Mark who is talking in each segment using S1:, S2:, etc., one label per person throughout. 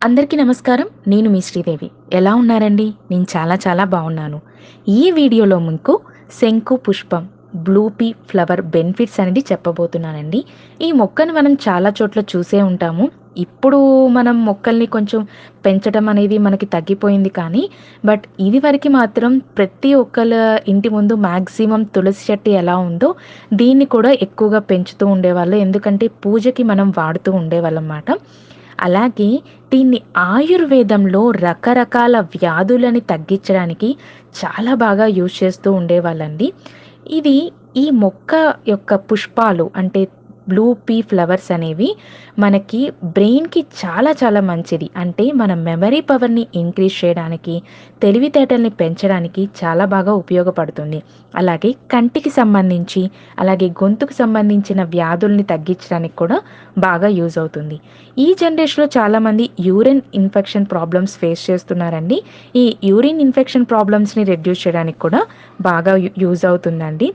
S1: అందరికీ నమస్కారం. నేను మీ శ్రీదేవి. ఎలా ఉన్నారండి? నేను చాలా చాలా బాగున్నాను. ఈ వీడియోలో మీకు శంకు పుష్పం బ్లూపీ ఫ్లవర్ బెనిఫిట్స్ అనేది చెప్పబోతున్నానండి. ఈ మొక్కను మనం చాలా చోట్ల చూసే ఉంటాము. ఇప్పుడు మనం మొక్కల్ని కొంచెం పెంచడం అనేది మనకి తగ్గిపోయింది కానీ బట్ ఇది వరకు మాత్రం ప్రతి ఒక్కళ్ళ ఇంటి ముందు మ్యాక్సిమం తులసి చెట్టు ఎలా ఉందో దీన్ని కూడా ఎక్కువగా పెంచుతూ ఉండేవాళ్ళు. ఎందుకంటే పూజకి మనం వాడుతూ ఉండేవాళ్ళం అన్నమాట. అలాగే దీన్ని ఆయుర్వేదంలో రకరకాల వ్యాధులని తగ్గించడానికి చాలా బాగా యూజ్ చేస్తూ ఉండేవాళ్ళండి. ఇది ఈ మొక్క యొక్క పుష్పాలు అంటే బ్లూ పీ ఫ్లవర్స్ అనేవి మనకి బ్రెయిన్కి చాలా చాలా మంచిది. అంటే మన మెమరీ పవర్ని ఇంక్రీజ్ చేయడానికి తెలివితేటల్ని పెంచడానికి చాలా బాగా ఉపయోగపడుతుంది. అలాగే కంటికి సంబంధించి అలాగే గొంతుకు సంబంధించిన వ్యాధుల్ని తగ్గించడానికి కూడా బాగా యూజ్ అవుతుంది. ఈ జనరేషన్లో చాలామంది యూరిన్ ఇన్ఫెక్షన్ ప్రాబ్లమ్స్ ఫేస్ చేస్తున్నారండి. ఈ యూరిన్ ఇన్ఫెక్షన్ ప్రాబ్లమ్స్ని రెడ్యూస్ చేయడానికి కూడా బాగా యూజ్ అవుతుందండి.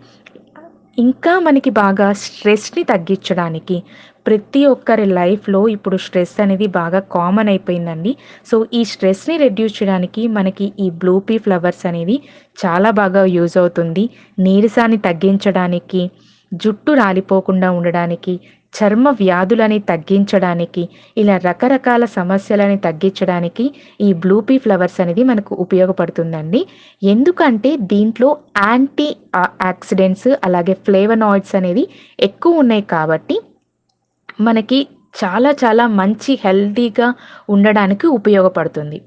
S1: ఇంకా మనకి బాగా స్ట్రెస్ని తగ్గించడానికి ప్రతి ఒక్కరి లైఫ్లో ఇప్పుడు స్ట్రెస్ అనేది బాగా కామన్ అయిపోయిందండి. సో ఈ స్ట్రెస్ని రెడ్యూస్ చేయడానికి మనకి ఈ బ్లూపీ ఫ్లవర్స్ అనేది చాలా బాగా యూజ్ అవుతుంది. నీరసాన్ని తగ్గించడానికి జుట్టు రాలిపోకుండా ఉండడానికి చర్మ వ్యాధులని తగ్గించడానికి ఇలా రకరకాల సమస్యలని తగ్గించడానికి ఈ బ్లూపీ ఫ్లవర్స్ అనేది మనకు ఉపయోగపడుతుందండి. ఎందుకంటే దీంట్లో యాంటీ యాక్సిడెంట్స్ అలాగే ఫ్లేవనాయిడ్స్ అనేవి ఎక్కువ ఉన్నాయి కాబట్టి మనకి చాలా చాలా మంచి హెల్తీగా ఉండడానికి ఉపయోగపడుతుంది.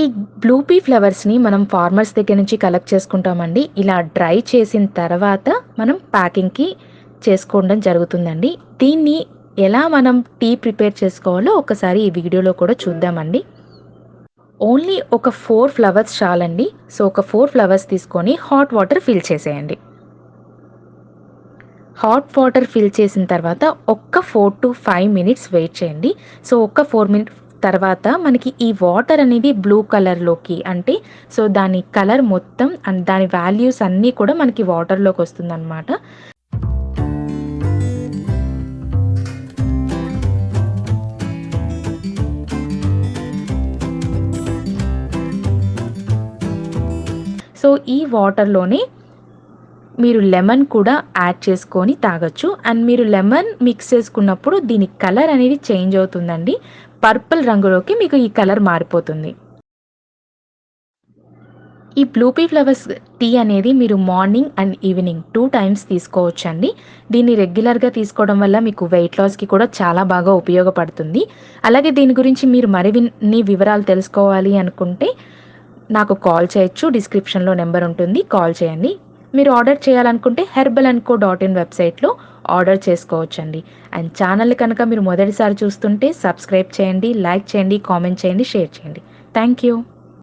S1: ఈ బ్లూపీ ఫ్లవర్స్ని మనం ఫార్మర్స్ దగ్గర నుంచి కలెక్ట్ చేసుకుంటామండి. ఇలా డ్రై చేసిన తర్వాత మనం ప్యాకింగ్కి చేసుకోవడం జరుగుతుందండి. దీన్ని ఎలా మనం టీ ప్రిపేర్ చేసుకోవాలో ఒకసారి ఈ వీడియోలో కూడా చూద్దామండి. ఓన్లీ ఒక ఫోర్ ఫ్లవర్స్ చాలండి. సో ఒక ఫోర్ ఫ్లవర్స్ తీసుకొని హాట్ వాటర్ ఫిల్ చేసేయండి. హాట్ వాటర్ ఫిల్ చేసిన తర్వాత ఒక్క four to five minutes wait చేయండి. సో ఒక్క ఫోర్ మినిట్ తర్వాత మనకి ఈ వాటర్ అనేది బ్లూ కలర్లోకి అంటే సో దాని కలర్ మొత్తం అండ్ దాని వాల్యూస్ అన్నీ కూడా మనకి వాటర్లోకి వస్తుందన్నమాట. సో ఈ వాటర్లోనే మీరు లెమన్ కూడా యాడ్ చేసుకొని తాగొచ్చు. అండ్ మీరు లెమన్ మిక్స్ చేసుకున్నప్పుడు దీని కలర్ అనేది చేంజ్ అవుతుందండి. పర్పుల్ రంగులోకి మీకు ఈ కలర్ మారిపోతుంది. ఈ బ్లూపీ ఫ్లవర్స్ టీ అనేది మీరు morning and evening two times తీసుకోవచ్చండి. దీన్ని రెగ్యులర్గా తీసుకోవడం వల్ల మీకు వెయిట్ లాస్కి కూడా చాలా బాగా ఉపయోగపడుతుంది. అలాగే దీని గురించి మీరు మరిన్ని వివరాలు తెలుసుకోవాలి అనుకుంటే నాకు కాల్ చేయొచ్చు. డిస్క్రిప్షన్లో నెంబర్ ఉంటుంది. కాల్ చేయండి. మీరు ఆర్డర్ చేయాలనుకుంటే herbal and co dot in వెబ్సైట్లో ఆర్డర్ చేసుకోవచ్చండి. అండ్ ఛానల్ కనుక మీరు మొదటిసారి చూస్తుంటే సబ్స్క్రైబ్ చేయండి లైక్ చేయండి కామెంట్ చేయండి షేర్ చేయండి. Thank you.